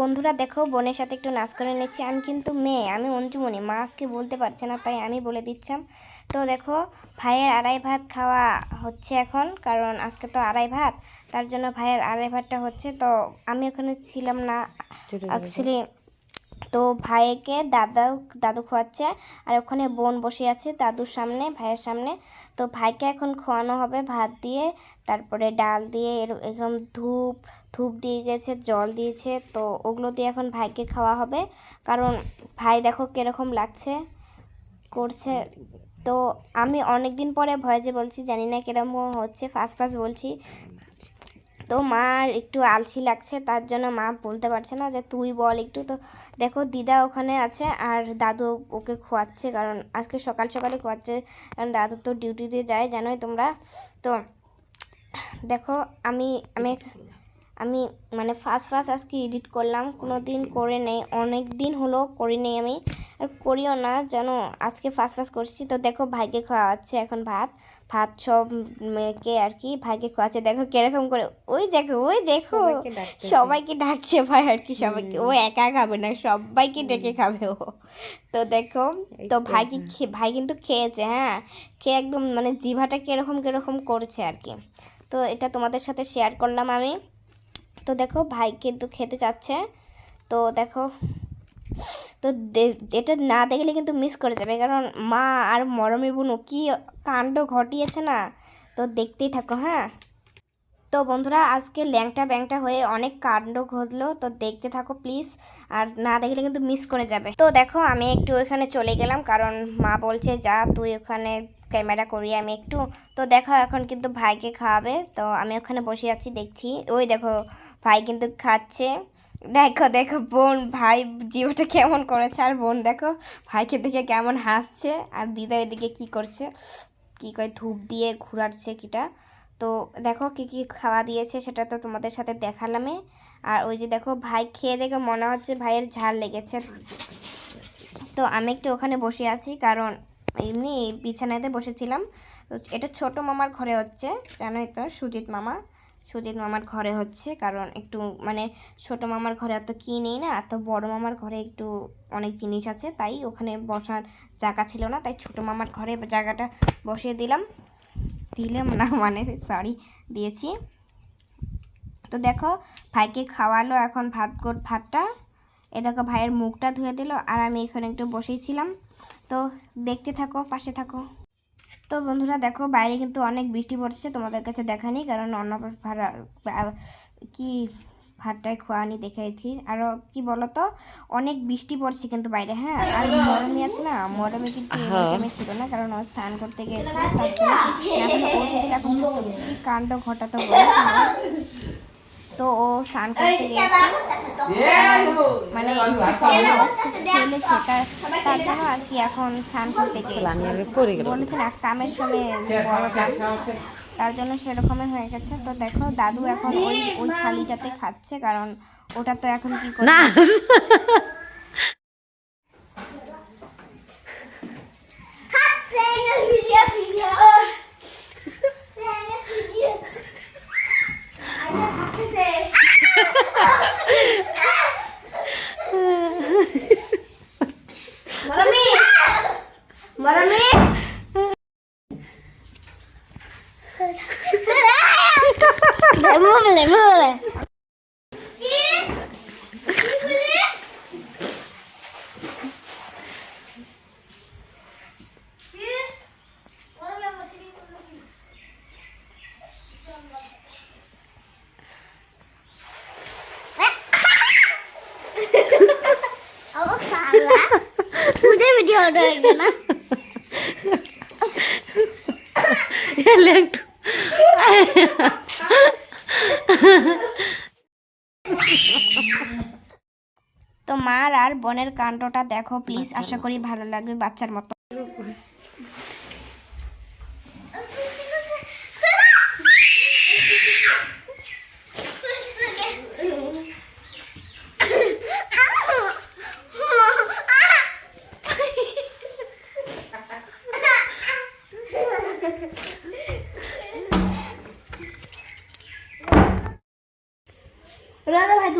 বন্ধুরা দেখো বোনের সাথে একটু নাচ করে নিচ্ছি। আমি কিন্তু মেয়ে আমি অঞ্জুমণি মা আজকে বলতে পারছে না তাই আমি বলে দিচ্ছাম তো দেখো ভাইয়ের আড়াই ভাত খাওয়া হচ্ছে এখন কারণ আজকে তো আড়াই ভাত তার জন্য ভাইয়ের আড়াই ভাতটা হচ্ছে। তো আমি ওখানে ছিলাম না অ্যাকচুয়ালি তো ভাইকে দাদা, দাদু খোয়াচ্ছে আর ওখানে বোন বসে আছে দাদুর সামনে, ভাইয়ের সামনে। তো ভাইকে এখন খোয়ানো হবে ভাত দিয়ে, তারপরে ডাল দিয়ে, এর- এরকম ধূপ ধূপ দিয়ে গেছে, জল দিয়েছে। তো ওগুলো দিয়ে এখন ভাইকে খাওয়া হবে। কারণ ভাই দেখো কীরকম লাগছে, করছে। তো আমি অনেক দিন পরে ভয়েজে বলছি, জানি না কীরকম হচ্ছে ফার্স্ট ফার্স্ট বলছি। তো মার একটু আলসি লাগছে, তার জন্য মা বলতে পারছে না যে তুই বল একটু। তো দেখো দিদা ওখানে আছে আর দাদু ওকে খোয়াচ্ছে, কারণ আজকে সকাল সকালে খোয়াচ্ছে। কারণ দাদু তো ডিউটিতে যায়, জানোই তোমরা। তো দেখো আমি আমি আমি মানে ফার্স্ট ফার্স্ট আজকে এডিট করলাম কোনো দিন করে নেই, অনেক দিন হলো করি নেই আমি। আর করিও না জানো? আজকে ফার্স্ট ফার্স্ট করছি। তো দেখো ভাইকে খাওয়াচ্ছে এখন ভাত। ভাত সব মেয়েকে আর কি ভাইকে খাওয়াচ্ছে। দেখো কীরকম করে ওই দেখো ওই দেখো। সবাইকে ডাকছে ভাই আর কি সবাইকে। ও একা খাবে না সবাইকে ডেকে খাবে ও। তো দেখো তো তো, ভাই কি খে- ভাই কিন্তু খেয়েছে হ্যাঁ? খেয়ে একদম মানে জিভাটা কীরকম কীরকম করছে আর কি। তো এটা তোমাদের সাথে শেয়ার করলাম আমি। তো দেখো ভাই কিন্তু খেতে চাচ্ছে। তো দেখো তো এটা না দেখলে কিন্তু মিস করে যাবে। কারণ মা আর মরমী বুনু কি কাণ্ড ঘটিয়েছে না? তো দেখতেই থাকো হ্যাঁ? তো বন্ধুরা, আজকে ল্যাংটা ব্যাংটা হয়ে অনেক কাণ্ড ঘটলো। তো দেখতে থাকো প্লিজ আর না দেখলে কিন্তু মিস করে যাবে। তো দেখো, আমি একটু ওখানে চলে গেলাম। কারণ মা বলছে, যা, তুই ওখানে ক্যামেরা করি আমি একটু তো দেখো, এখন কিন্তু ভাইকে খাওয়াবে। তো আমি ওখানে বসে আছি, দেখছি। ওই দেখো, ভাই কিন্তু খাচ্ছে। দেখো দেখো বোন, ভাই জিওটা কেমন করেছে? আর বোন, দেখো, ভাইকে দেখে কেমন হাসছে আর দিদা এদিকে কি করছে? কি কয়, ধূপ দিয়ে ঘুরাচ্ছে কিটা? তো দেখো কি কি খাওয়া দিয়েছে সেটা তো তোমাদের সাথে দেখালামে আর ওই যে দেখো, ভাই খেয়ে দেখে মনে হচ্ছে ভাইয়ের ঝাল লেগেছে। তো আমি একটু ওখানে বসে আছি, কারণ এমনি বিছানাতে বসেছিলাম। তো এটা ছোট মামার ঘরে হচ্ছে, জানোই তো, সুজিত মামা। সুজিত মামার ঘরে হচ্ছে, কারণ একটু মানে ছোট মামার ঘরে এত কি নেই না তো বড় মামার ঘরে একটু অনেক জিনিস আছে, তাই ওখানে বসার জায়গা ছিল না, তাই ছোট মামার ঘরে জায়গাটা বসিয়ে দিলাম। দিলাম না মানে সরি দিয়েছি। তো দেখো, ভাইকে খাওয়ালো এখন ভাত গোট ভাতটা। এ দেখো, ভাইয়ের মুখটা ধুয়ে দিল, আর আমি এখানে একটু বসেই ছিলাম। তো দেখতে থাকো, পাশে থাকো। তো বন্ধুরা দেখো বাইরে কিন্তু অনেক বৃষ্টি পড়ছে তোমাদের কাছে দেখানি কারণ অন্য ভাড়া কি ভাতটায় খোয়ানি দেখেছি আরও কি বলতো অনেক বৃষ্টি পড়ছে কিন্তু বাইরে হ্যাঁ? আর মরমি আছে না মরমে কিন্তু এই হ্যাঁ। ছিল না কারণ ও স্নান করতে গিয়েছিল তার জন্য এখন ও যদি এখন কি কাণ্ড ঘটাতে বলে। তো ও স্নান করতে গিয়েছে। মানে খেলেছে তার জন্য আর কি এখন স্নান করতে বলেছেন গিয়েছে। বলেছেন না কামের সময় বড় তার জন্য সেরকমই হয়ে গেছে। তো দেখো দাদু এখন ওই ওই থালিটাতে খাচ্ছে কারণ ওটা তো এখন কি lại mưa mình lại mưa lại പുതിയ വീഡിയോ എല്ലാം তো মার আর বোনের কাণ্ডটা দেখো প্লিজ আশা করি ভালো লাগবে বাচ্চার মতো।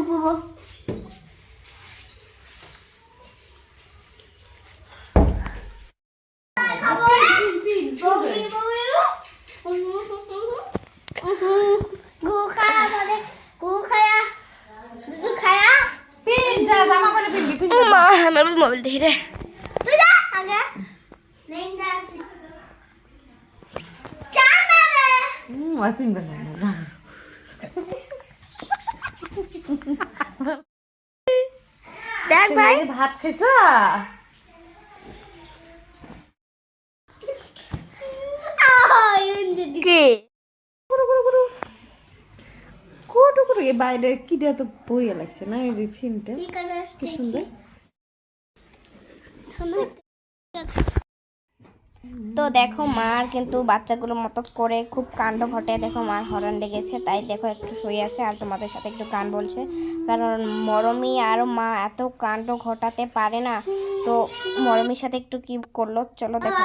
ডুববো মোবাইল দেখি রে দেখ ভাই? ভাত দিদি কি? কোটো করে বাইরে কি দিয়ে তো বইয়া লাগছে না? এই যে সিনটা। কি সুন্দর। তো দেখো মার কিন্তু বাচ্চাগুলোর মতো করে খুব কাণ্ড ঘটে দেখো মার হরণ লেগেছে তাই দেখো একটু শুয়ে আছে আর তোমাদের সাথে একটু গান বলছে কারণ মরমি আর মা এত কাণ্ড ঘটাতে পারে না তো মরমির সাথে একটু কি করল চলো দেখা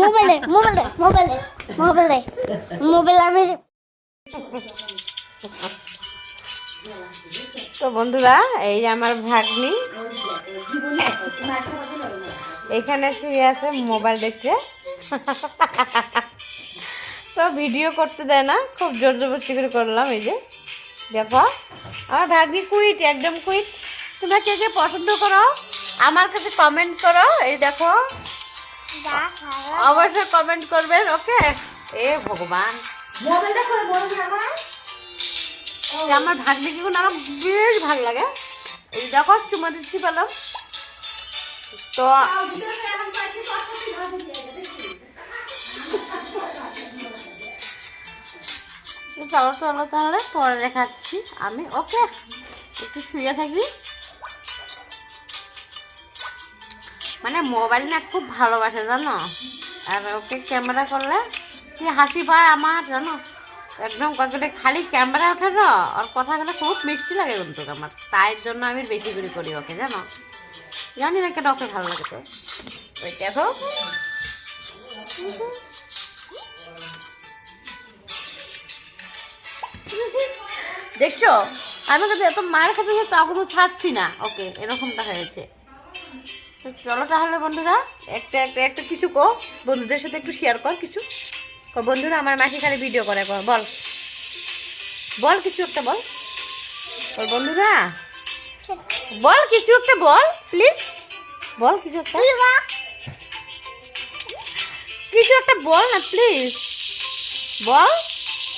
মোবাইলে মোবাইলে মোবাইলে মোবাইল আমি তো বন্ধুরা, এই যে আমার ভাগ্নি। এখানে শুয়ে আছে, মোবাইল দেখছে। তো ভিডিও করতে দেয় না, খুব জোর জবরদস্তি করে করলাম এই যে। দেখো, আমার ভাগ্নি কুইট, একদম কুইট। তোমরা কে কে পছন্দ করো, আমার কাছে কমেন্ট করো। এই দেখো অবশ্যই কমেন্ট করবেন ওকে এ ভগবান। যে আমার ভাগ্নে কি আমার বেশ ভালো লাগে। এই দেখো, চুমা দিচ্ছি পেলাম। তো চলো চলো তাহলে, পরে দেখাচ্ছি আমি। ওকে, একটু শুয়ে থাকি। মানে মোবাইল না খুব ভালোবাসে, জানো? আর ওকে ক্যামেরা করলে কি হাসি পায় আমার, জানো? একদম কয়েকটা খালি ক্যামেরা ওঠে তো আর কথাগুলো খুব মিষ্টি লাগে কিন্তু আমার তাই জন্য আমি বেশি করে করি ওকে, জানো? জানি না কেন ওকে ভালো লাগে তো। ওই দেখো। দেখছ? আমি কাছে এত কাছে যে তাও তো ছাড়ছি না। ওকে, এরকমটা হয়েছে। তো চলো তাহলে বন্ধুরা, একটা একটা একটা কিছু কো। বন্ধুদের সাথে একটু শেয়ার কর কিছু। বন্ধুরা আমার মাসি খালি ভিডিও করে বল। বল কিছু একটা বল। বল বন্ধুরা বল কিছু একটা বল প্লিজ বল কিছু একটা। কিছু একটা বল না প্লিজ বল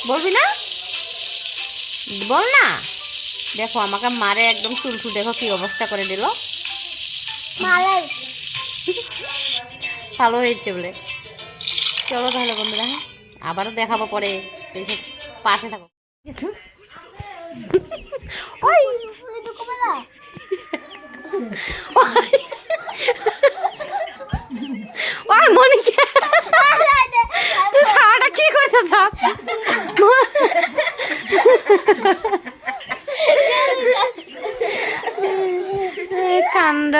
বলবি না? বল না। দেখো আমাকে মারে একদম চুল চুল দেখো কি অবস্থা করে দিল। ভালো হয়েছে বলে। চলো তাহলে বন্ধুরা হ্যাঁ? আবারও দেখাবো পরে পাশে থাকো। ওই! ওই তুই সারাটা কি করছিস সব কান্দ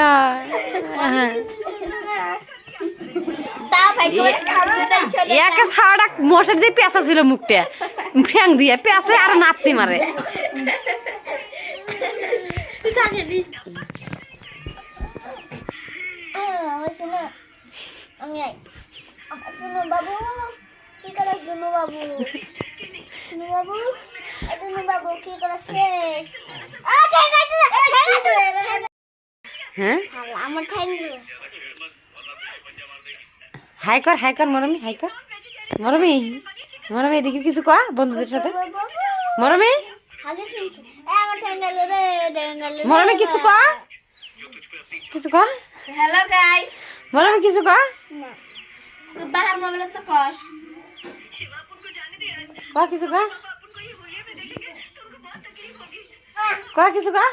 তা ভাই করে কামড়ে নাই চলে একে সারাটা মশার দিয়ে পেঁচা ছিল মুখটা। ফ্যাং দিয়ে পেঁচে আর নাতি মারে। বাবু কি বাবু বাবু বাবু কি আমার হাই কর হাই কর মরমি, হাই কর। মরমি মরমি এদিকে কিছু কয়া বন্ধুদের সাথে? মরমি? মরমি কিছু কয়া? কিছু কয়া? হ্যালো গাইস মরমি কিছু কয়া? বাহার মোবাইলে তো কস। কয়া কিছু কয়া? কয়া কিছু কয়া?